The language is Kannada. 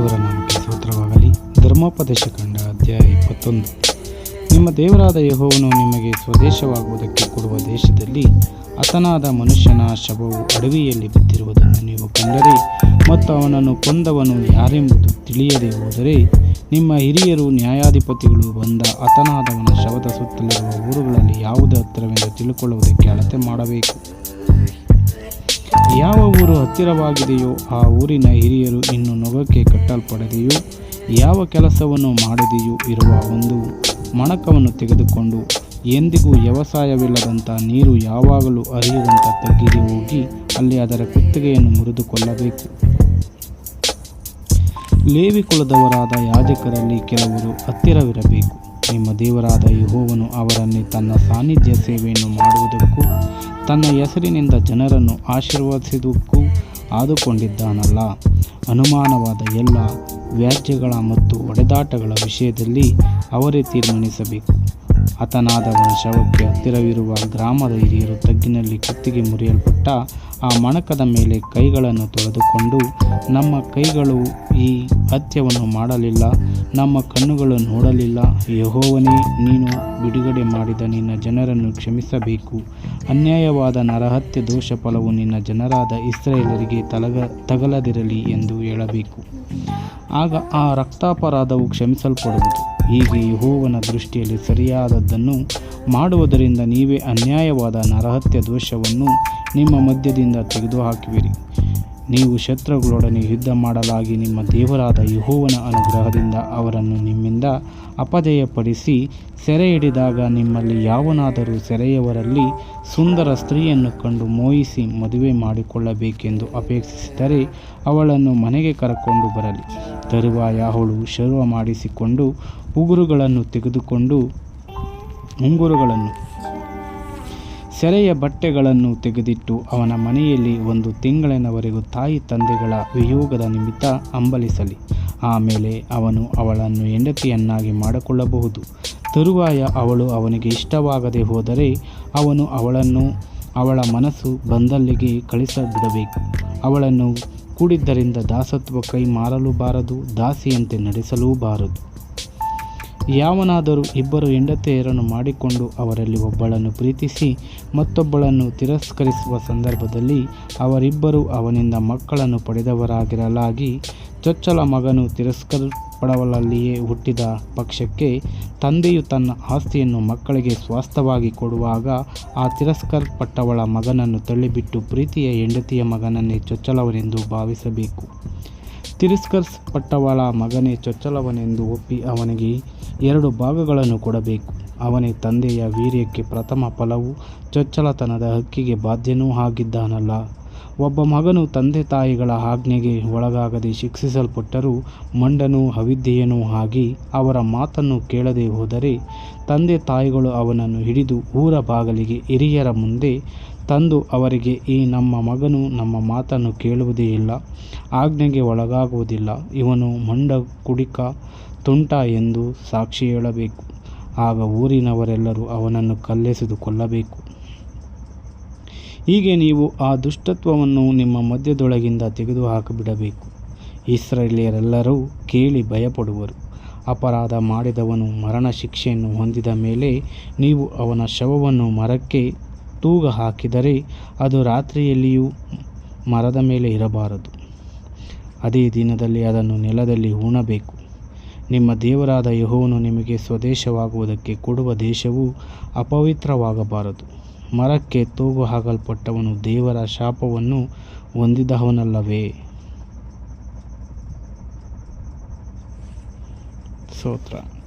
ದೇವರ ನಾಮಕ್ಕೆ ಸ್ತೋತ್ರವಾಗಲಿ. ಧರ್ಮೋಪದೇಶ ಕಂಡ ಅಧ್ಯಾಯ ಇಪ್ಪತ್ತೊಂದು. ನಿಮ್ಮ ದೇವರಾದ ಯಹೋವನು ನಿಮಗೆ ಸ್ವದೇಶವಾಗುವುದಕ್ಕೆ ಕೊಡುವ ದೇಶದಲ್ಲಿ ಅತನಾದ ಮನುಷ್ಯನ ಶವವು ಅಡವಿಯಲ್ಲಿ ಬಿದ್ದಿರುವುದನ್ನು ನೀವು ಕಂಡರೆ ಮತ್ತು ಅವನನ್ನು ಕೊಂದವನು ಯಾರೆಂಬುದು ತಿಳಿಯದೆ ಹೋದರೆ ನಿಮ್ಮ ಹಿರಿಯರು ನ್ಯಾಯಾಧಿಪತಿಗಳು ಬಂದ ಅತನಾದವನ ಶವದ ಸುತ್ತಲಿರುವ ಊರುಗಳಲ್ಲಿ ಯಾವುದೇ ಹತ್ತಿರವೆಂದು ತಿಳ್ಕೊಳ್ಳುವುದಕ್ಕೆ ಅಳತೆ ಮಾಡಬೇಕು. ಯಾವ ಊರು ಹತ್ತಿರವಾಗಿದೆಯೋ ಆ ಊರಿನ ಹಿರಿಯರು ಇನ್ನು ನೊಗಕ್ಕೆ ಕಟ್ಟಲ್ಪಡದೆಯೋ, ಯಾವ ಕೆಲಸವನ್ನು ಮಾಡದೆಯೂ ಇರುವ ಒಂದು ಮಣಕವನ್ನು ತೆಗೆದುಕೊಂಡು ಎಂದಿಗೂ ವ್ಯವಸಾಯವಿಲ್ಲದಂಥ ನೀರು ಯಾವಾಗಲೂ ಹರಿಯುವಂಥ ತಗ್ಗಿಗೆ ಹೋಗಿ ಅಲ್ಲಿ ಅದರ ಕುತ್ತಿಗೆಯನ್ನು ಮುರಿದುಕೊಳ್ಳಬೇಕು. ಲೇವಿ ಕುಲದವರಾದ ಯಾಜಕರಲ್ಲಿ ಕೆಲವರು ಹತ್ತಿರವಿರಬೇಕು. ನಿಮ್ಮ ದೇವರಾದ ಯಹೋವನು ಅವರನ್ನೇ ತನ್ನ ಸಾನ್ನಿಧ್ಯ ಸೇವೆಯನ್ನು ಮಾಡುವುದಕ್ಕೂ, ತನ್ನ ಹೆಸರಿನಿಂದ ಜನರನ್ನು ಆಶೀರ್ವದಿಸುವುದಕ್ಕೂ ಆದುಕೊಂಡಿದ್ದಾನಲ್ಲ. ಅನುಮಾನವಾದ ಎಲ್ಲ ವ್ಯಾಜ್ಯಗಳ ಮತ್ತು ಒಡೆದಾಟಗಳ ವಿಷಯದಲ್ಲಿ ಅವರೇ ತೀರ್ಮಾನಿಸಬೇಕು. ಹತನಾದವನ ಶವಕ್ಕೆ ಹತ್ತಿರವಿರುವ ಗ್ರಾಮದ ಹಿರಿಯರು ತಗ್ಗಿನಲ್ಲಿ ಕುತ್ತಿಗೆ ಮುರಿಯಲ್ಪಟ್ಟ ಆ ಮಣಕದ ಮೇಲೆ ಕೈಗಳನ್ನು ತೊಳೆದುಕೊಂಡು, ನಮ್ಮ ಕೈಗಳು ಈ ಹತ್ಯವನ್ನು ಮಾಡಲಿಲ್ಲ, ನಮ್ಮ ಕಣ್ಣುಗಳು ನೋಡಲಿಲ್ಲ. ಯಹೋವನೇ, ನೀನು ಬಿಡುಗಡೆ ಮಾಡಿದ ನಿನ್ನ ಜನರನ್ನು ಕ್ಷಮಿಸಬೇಕು. ಅನ್ಯಾಯವಾದ ನರಹತ್ಯ ದೋಷ ಫಲವು ನಿನ್ನ ಜನರಾದ ಇಸ್ರೇಲರಿಗೆ ತಲಗ, ತಗಲದಿರಲಿ ಎಂದು ಹೇಳಬೇಕು. ಆಗ ಆ ರಕ್ತಾಪರಾಧವು ಕ್ಷಮಿಸಲ್ಪಡುವುದು. ಹೀಗೆ ಯಹೋವನ ದೃಷ್ಟಿಯಲ್ಲಿ ಸರಿಯಾದದ್ದನ್ನು ಮಾಡುವುದರಿಂದ ನೀವೇ ಅನ್ಯಾಯವಾದ ನರಹತ್ಯ ದೋಷವನ್ನು ನಿಮ್ಮ ಮಧ್ಯದಿಂದ ತೆಗೆದುಹಾಕುವಿರಿ. ನೀವು ಶತ್ರುಗಳೊಡನೆ ಯುದ್ಧ ಮಾಡಲಾಗಿ ನಿಮ್ಮ ದೇವರಾದ ಯಹೋವನ ಅನುಗ್ರಹದಿಂದ ಅವರನ್ನು ನಿಮ್ಮಿಂದ ಅಪಜಯಪಡಿಸಿ ಸೆರೆ ಹಿಡಿದಾಗ ನಿಮ್ಮಲ್ಲಿ ಯಾವನಾದರೂ ಸೆರೆಯವರಲ್ಲಿ ಸುಂದರ ಸ್ತ್ರೀಯನ್ನು ಕಂಡು ಮೋಯಿಸಿ ಮದುವೆ ಮಾಡಿಕೊಳ್ಳಬೇಕೆಂದು ಅಪೇಕ್ಷಿಸಿದರೆ ಅವಳನ್ನು ಮನೆಗೆ ಕರಕೊಂಡು ಬರಲಿ. ತರುವಾಯ ಅವಳು ಶರ್ವ ಮಾಡಿಸಿಕೊಂಡು ಉಗುರುಗಳನ್ನು ತೆಗೆದುಕೊಂಡು ಉಂಗುರುಗಳನ್ನು ಸೆರೆಯ ಬಟ್ಟೆಗಳನ್ನು ತೆಗೆದಿಟ್ಟು ಅವನ ಮನೆಯಲ್ಲಿ ಒಂದು ತಿಂಗಳಿನವರೆಗೂ ತಾಯಿ ತಂದೆಗಳ ವಿಯೋಗದ ನಿಮಿತ್ತ ಹಂಬಲಿಸಲಿ ಆಮೇಲೆ ಅವನು ಅವಳನ್ನು ಹೆಂಡತಿಯನ್ನಾಗಿ ಮಾಡಿಕೊಳ್ಳಬಹುದು. ತರುವಾಯ ಅವಳು ಅವನಿಗೆ ಇಷ್ಟವಾಗದೆ ಹೋದರೆ ಅವನು ಅವಳನ್ನು ಅವಳ ಮನಸ್ಸು ಬಂದಲ್ಲಿಗೆ ಕಳಿಸಬಿಡಬೇಕು. ಅವಳನ್ನು ಕೂಡಿದ್ದರಿಂದ ದಾಸತ್ವ ಕೈ ಮಾರಲೂ ಬಾರದು ದಾಸಿಯಂತೆ ನಡೆಸಲೂ ಬಾರದು ಯಾವನಾದರೂ ಇಬ್ಬರು ಹೆಂಡತಿಯರನ್ನು ಮಾಡಿಕೊಂಡು ಅವರಲ್ಲಿ ಒಬ್ಬಳನ್ನು ಪ್ರೀತಿಸಿ, ಮತ್ತೊಬ್ಬಳನ್ನು ತಿರಸ್ಕರಿಸುವ ಸಂದರ್ಭದಲ್ಲಿ ಅವರಿಬ್ಬರು ಅವನಿಂದ ಮಕ್ಕಳನ್ನು ಪಡೆದವರಾಗಿರಲಾಗಿ, ಚೊಚ್ಚಲ ಮಗನು ತಿರಸ್ಕರಿಸಲ್ಪಡವಲಲ್ಲಿಯೇ ಹುಟ್ಟಿದ ಪಕ್ಷಕ್ಕೆ ತಂದೆಯು ತನ್ನ ಆಸ್ತಿಯನ್ನು ಮಕ್ಕಳಿಗೆ ಸ್ವಾಸ್ಥವಾಗಿ ಕೊಡುವಾಗ ಆ ತಿರಸ್ಕರಿಸಲ್ಪಟ್ಟವಳ ಮಗನನ್ನು ತಳ್ಳಿಬಿಟ್ಟು ಪ್ರೀತಿಯ ಹೆಂಡತಿಯ ಮಗನನ್ನೇ ಚೊಚ್ಚಲವನೆಂದು ಭಾವಿಸಬೇಕು. ತಿರಸ್ಕರಿಸಲ್ಪಟ್ಟವಳ ಮಗನೇ ಚೊಚ್ಚಲವನೆಂದು ಒಪ್ಪಿ ಅವನಿಗೆ ಎರಡು ಭಾಗಗಳನ್ನು ಕೊಡಬೇಕು. ಅವನೇ ತಂದೆಯ ವೀರ್ಯಕ್ಕೆ ಪ್ರಥಮ ಫಲವು, ಚೊಚ್ಚಲತನದ ಹಕ್ಕಿಗೆ ಬಾಧ್ಯನೂ ಆಗಿದ್ದಾನಲ್ಲ. ಒಬ್ಬ ಮಗನು ತಂದೆ ತಾಯಿಗಳ ಆಜ್ಞೆಗೆ ಒಳಗಾಗದೆ ಶಿಕ್ಷಿಸಲ್ಪಟ್ಟರೂ ಮಂಡನೂ ಅವಿದ್ಯೆಯನೂ ಆಗಿ ಅವರ ಮಾತನ್ನು ಕೇಳದೆ ಹೋದರೆ ತಂದೆ ತಾಯಿಗಳು ಅವನನ್ನು ಹಿಡಿದು ಊರ ಬಾಗಲಿಗೆ ಹಿರಿಯರ ಮುಂದೆ ತಂದು ಅವರಿಗೆ, ಈ ನಮ್ಮ ಮಗನು ನಮ್ಮ ಮಾತನ್ನು ಕೇಳುವುದೇ ಇಲ್ಲ, ಆಜ್ಞೆಗೆ ಒಳಗಾಗುವುದಿಲ್ಲ. ಇವನು ಮಂಡ ಕುಡಿಕ ತುಂಟ ಎಂದು ಸಾಕ್ಷಿ ಹೇಳಬೇಕು. ಆಗ ಊರಿನವರೆಲ್ಲರೂ ಅವನನ್ನು ಕಲ್ಲೆಸೆದು ಕೊಲ್ಲಬೇಕು. ಹೀಗೆ ನೀವು ಆ ದುಷ್ಟತ್ವವನ್ನು ನಿಮ್ಮ ಮಧ್ಯದೊಳಗಿಂದ ತೆಗೆದುಹಾಕಿಬಿಡಬೇಕು. ಇಸ್ರೇಲಿಯರೆಲ್ಲರೂ ಕೇಳಿ ಭಯಪಡುವರು. ಅಪರಾಧ ಮಾಡಿದವನು ಮರಣ ಶಿಕ್ಷೆಯನ್ನು ಹೊಂದಿದ ಮೇಲೆ ನೀವು ಅವನ ಶವವನ್ನು ಮರಕ್ಕೆ ತೂಗ ಹಾಕಿದರೆ ಅದು ರಾತ್ರಿಯಲ್ಲಿಯೂ ಮರದ ಮೇಲೆ ಇರಬಾರದು. ಅದೇ ದಿನದಲ್ಲಿ ಅದನ್ನು ನೆಲದಲ್ಲಿ ಹೂಣಬೇಕು. ನಿಮ್ಮ ದೇವರಾದ ಯಹೋವನು ನಿಮಗೆ ಸ್ವದೇಶವಾಗುವುದಕ್ಕೆ ಕೊಡುವ ದೇಶವು ಅಪವಿತ್ರವಾಗಬಾರದು. ಮರಕ್ಕೆ ತೂಗು ಹಾಕಲ್ಪಟ್ಟವನು ದೇವರ ಶಾಪವನ್ನು ಹೊಂದಿದವನಲ್ಲವೇ? ಸ್ತೋತ್ರ.